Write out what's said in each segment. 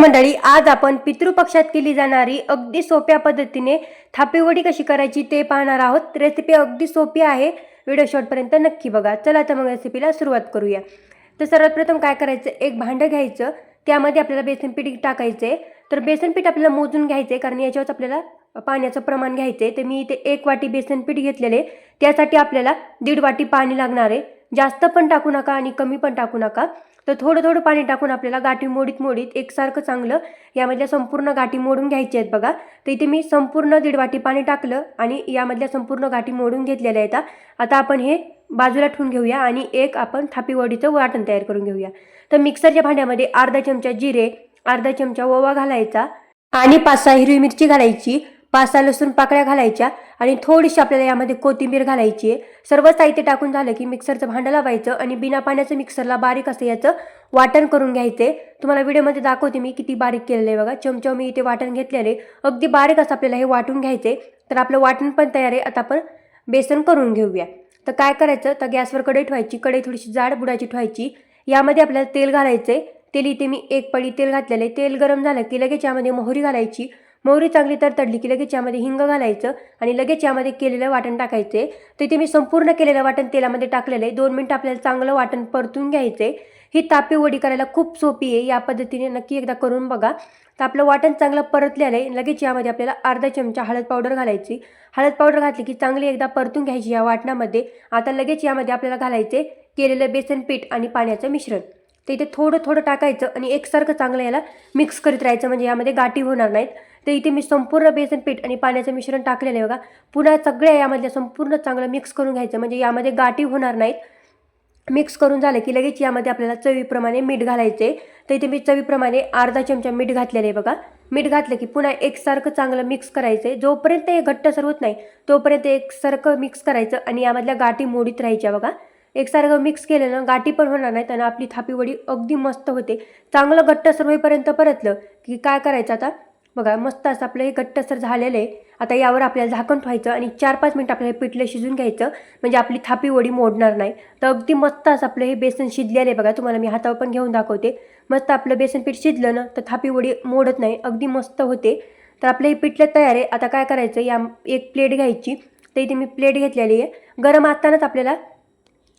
मंडळी आज आपण पितृपक्षात केली जाणारी अगदी सोप्या पद्धतीने थापेवडी कशी करायची ते पाहणार आहोत. रेसिपी अगदी सोपी आहे. व्हिडिओ शॉर्टपर्यंत नक्की बघा. चला तर मग रेसिपीला सुरुवात करूया. तर सर्वात प्रथम काय करायचं? एक भांडं घ्यायचं. त्यामध्ये आपल्याला बेसन पीठ टाकायचं. आहे तर बेसन पीठ आपल्याला मोजून घ्यायचं आहे कारण याच्यावर आपल्याला पाण्याचं प्रमाण घ्यायचं आहे तर मी इथे एक वाटी बेसन पीठ घेतलेले त्यासाठी आपल्याला दीड वाटी पाणी लागणार आहे. जास्त पण टाकू नका आणि कमी पण टाकू नका. तर थोडं थोडं पाणी टाकून आपल्याला गाठी मोडीत मोडीत एकसारखं चांगलं यामधल्या संपूर्ण गाठी मोडून घ्यायच्या आहेत बघा. तर इथे मी संपूर्ण दीड वाटी पाणी टाकलं आणि यामधल्या संपूर्ण गाठी मोडून घेतलेल्या आहेत. आता आपण हे बाजूला ठेवून घेऊया आणि एक आपण थापीवडीचं वाटण तयार करून घेऊया. तर मिक्सरच्या भांड्यामध्ये अर्धा चमचा जिरे अर्धा चमचा ओवा घालायचा आणि पाच सहा हिरवी मिरची घालायची. पाच सहा लसूण पाकळ्या घालायच्या आणि थोडीशी आपल्याला यामध्ये कोथिंबीर घालायची आहे. सर्व साहित्य टाकून झालं की मिक्सरचं भांडं लावायचं आणि बिना पाण्याचं मिक्सरला बारीक असं याचं वाटण करून घ्यायचं. आहे तुम्हाला व्हिडिओमध्ये दाखवते मी किती बारीक केलेलं आहे बघा. चमचा मी इथे वाटण घेतलेले अगदी बारीक असं आपल्याला हे वाटून घ्यायचे. तर आपलं वाटण पण तयार आहे. आता आपण बेसन करून घेऊया. तर काय करायचं? तर गॅसवर कढई ठेवायची. कढई थोडीशी जाड बुडाची ठेवायची. यामध्ये आपल्याला तेल घालायचं आहे तेल इथे मी एक पडी तेल घातलेलं आहे. तेल गरम झालं की लगेच यामध्ये मोहरी घालायची. मोहरी चांगली तर तडली की लगेच यामध्ये हिंग घालायचं आणि लगेच यामध्ये केलेलं वाटण टाकायचं. आहे तर इथे मी संपूर्ण केलेलं वाटण तेलामध्ये टाकलेलं आहे. दोन मिनटं आपल्याला चांगलं वाटण परतून घ्यायचं आहे ही तापी वडी करायला खूप सोपी आहे. या पद्धतीने नक्की एकदा करून बघा. तर आपलं वाटण चांगलं परतलेलं आहे. लगेच यामध्ये आपल्याला अर्धा चमचा हळद पावडर घालायची. हळद पावडर घातली की चांगली एकदा परतून घ्यायची या वाटणामध्ये. आता लगेच यामध्ये आपल्याला घालायचे केलेलं बेसन पीठ आणि पाण्याचं मिश्रण. तर इथे थोडं थोडं टाकायचं आणि एकसारखं चांगलं याला मिक्स करीत राहायचं. म्हणजे यामध्ये गाठी होणार नाहीत. तर इथे मी संपूर्ण बेसन पीठ आणि पाण्याचं मिश्रण टाकलेलं आहे बघा. पुन्हा सगळ्या यामधल्या संपूर्ण चांगलं मिक्स करून घ्यायचं. म्हणजे यामध्ये गाठी होणार नाहीत. मिक्स करून झालं की लगेच यामध्ये आपल्याला चवीप्रमाणे मीठ घालायचे तर इथे मी चवीप्रमाणे अर्धा चमचा मीठ घातलेलं आहे बघा. मीठ घातलं की पुन्हा एकसारखं चांगलं मिक्स करायचं आहे जोपर्यंत हे घट्ट होत नाही तोपर्यंत एकसारखं मिक्स करायचं आणि यामधल्या गाठी मोडीत राहायच्या बघा. एकसारखं मिक्स केलं ना गाठी पण होणार नाहीत आणि आपली थापी वडी अगदी मस्त होते. चांगलं घट्टसर होईपर्यंत परतलं की काय करायचं आता? बघा मस्त असं आपलं हे घट्टसर झालेलं आहे. आता यावर आपल्याला झाकण ठेवायचं आणि चार पाच मिनटं आपल्याला पिठलं शिजून घ्यायचं. म्हणजे आपली थापी वडी मोडणार नाही. तर अगदी मस्त असं आपलं हे बेसन शिजलेलं आहे बघा तुम्हाला मी हातावर पण घेऊन दाखवते. मस्त आपलं बेसन पीठ शिजलं ना तर थापी वडी मोडत नाही. अगदी मस्त होते. तर आपलं हे पिठलं तयार आहे. आता काय करायचं? या एक प्लेट घ्यायची. तर इथे मी प्लेट घेतलेली आहे. गरम असतानाच आपल्याला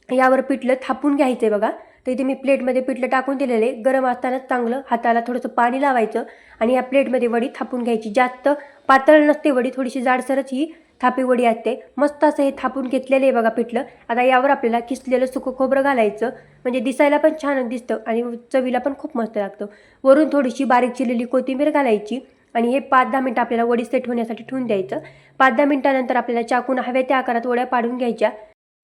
यावर पिठलं थापून घ्यायचं आहे बघा. तर इथे मी प्लेटमध्ये पिठलं टाकून दिलेलं आहे. गरम असतानाच चांगलं हाताला थोडंसं पाणी लावायचं आणि या प्लेटमध्ये वडी थापून घ्यायची. जास्त पातळ नसते वडी थोडीशी जाडसरच ही थापी वडी असते. मस्त असं हे थापून घेतलेलं आहे बघा पिठलं. आता यावर आपल्याला किसलेलं सुकं खोबरं घालायचं. म्हणजे दिसायला पण छान दिसतं आणि चवीला पण खूप मस्त लागतं. वरून थोडीशी बारीक चिरलेली कोथिंबीर घालायची आणि हे पाच दहा मिनटं आपल्याला वडी सेट होण्यासाठी ठेवून द्यायचं. पाच दहा मिनटानंतर आपल्याला चाकून हव्या त्या आकारात वड्या पाडून घ्यायच्या.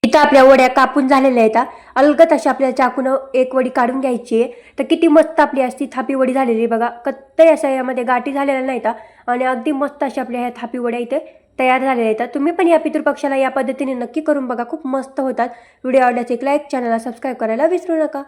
इथं आपल्या वड्या कापून झालेल्या आहेत अलगत अशा आपल्याला चाकून एक वडी काढून घ्यायची आहे. तर किती मस्त आपली असती थापी वडी झालेली आहे बघा. कत्तही असा यामध्ये गाठी झालेल्या नाहीत आणि अगदी मस्त अशा आपल्या ह्या थापी वड्या इथे तयार झालेल्या आहेत तुम्ही पण या पितृपक्षाला या पद्धतीने नक्की करून बघा. खूप मस्त होतात. व्हिडिओ आवडल्यास एक लाईक चॅनलला सबस्क्राईब करायला विसरू नका.